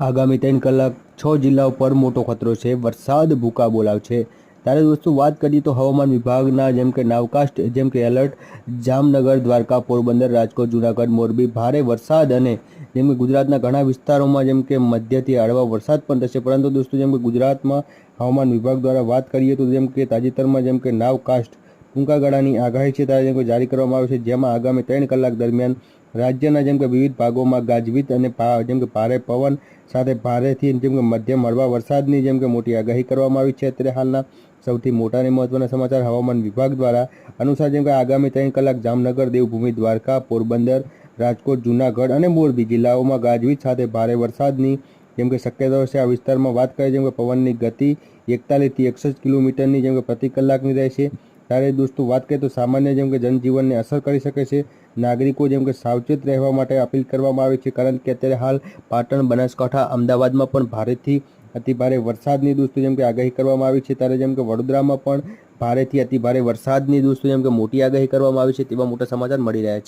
આગામી ત્રણ કલાક છ જિલ્લાઓ પર મોટો ખતરો છે. વરસાદ ભૂકા બોલાવશે ત્યારે દોસ્તો વાત કરીએ તો હવામાન વિભાગના, જેમ કે નાવકાસ્ટ જેમ કે એલર્ટ જામનગર દ્વારકા પોરબંદર રાજકોટ, જુનાગઢ, મોરબી, ભારે વરસાદ અને જેમ કે ગુજરાતના ઘણા વિસ્તારોમાં જેમ કે મધ્યથી હળવા વરસાદ પણ થશે. પરંતુ દોસ્તો જેમ કે ગુજરાતમાં હવામાન વિભાગ દ્વારા વાત કરીએ તો જેમ કે તાજેતરમાં જેમ કે નાવકાસ્ટ ટૂંકા ગાળાની આગાહી જેમ જારી કરવામાં આવે છે, જેમાં આગામી ત્રણ કલાક દરમિયાન રાજ્યના જેમ કે વિવિધ ભાગોમાં ગાજવીજ અને જેમ કે ભારે પવન સાથે ભારેથી જેમ કે મધ્યમ હળવા વરસાદની જેમ કે મોટી આગાહી કરવામાં આવી છે. અત્યારે હાલના સૌથી મોટા અને મહત્વના સમાચાર હવામાન વિભાગ દ્વારા અનુસાર જેમ કે આગામી ત્રણ કલાક જામનગર, દેવભૂમિ, દ્વારકા, પોરબંદર, રાજકોટ, જૂનાગઢ અને મોરબી જિલ્લાઓમાં ગાજવીજ સાથે ભારે વરસાદની જેમ કે શક્યતાઓ છે. આ વિસ્તારમાં વાત કરીએ જેમ કે પવનની ગતિ એકતાલીસથી એકસઠ કિલોમીટરની જેમ કે પ્રતિ કલાકની રહેશે. ત્યારે દોસ્તો વાત કરીએ તો સામાન્ય જેમ કે જનજીવનને અસર કરી શકે છે. નાગરિકો જેમ કે સાવચેત રહેવા માટે અપીલ કરવામાં આવી છે. કારણ કે અત્યારે હાલ પાટણ, બનાસકાંઠા, અમદાવાદમાં પણ ભારેથી અતિ ભારે વરસાદની દોસ્તો જેમ કે આગાહી કરવામાં આવી છે. ત્યારે જેમ કે વડોદરામાં પણ ભારેથી અતિ ભારે વરસાદની દોસ્તો જેમ કે મોટી આગાહી કરવામાં આવી છે તેવા મોટા સમાચાર મળી રહ્યા છે.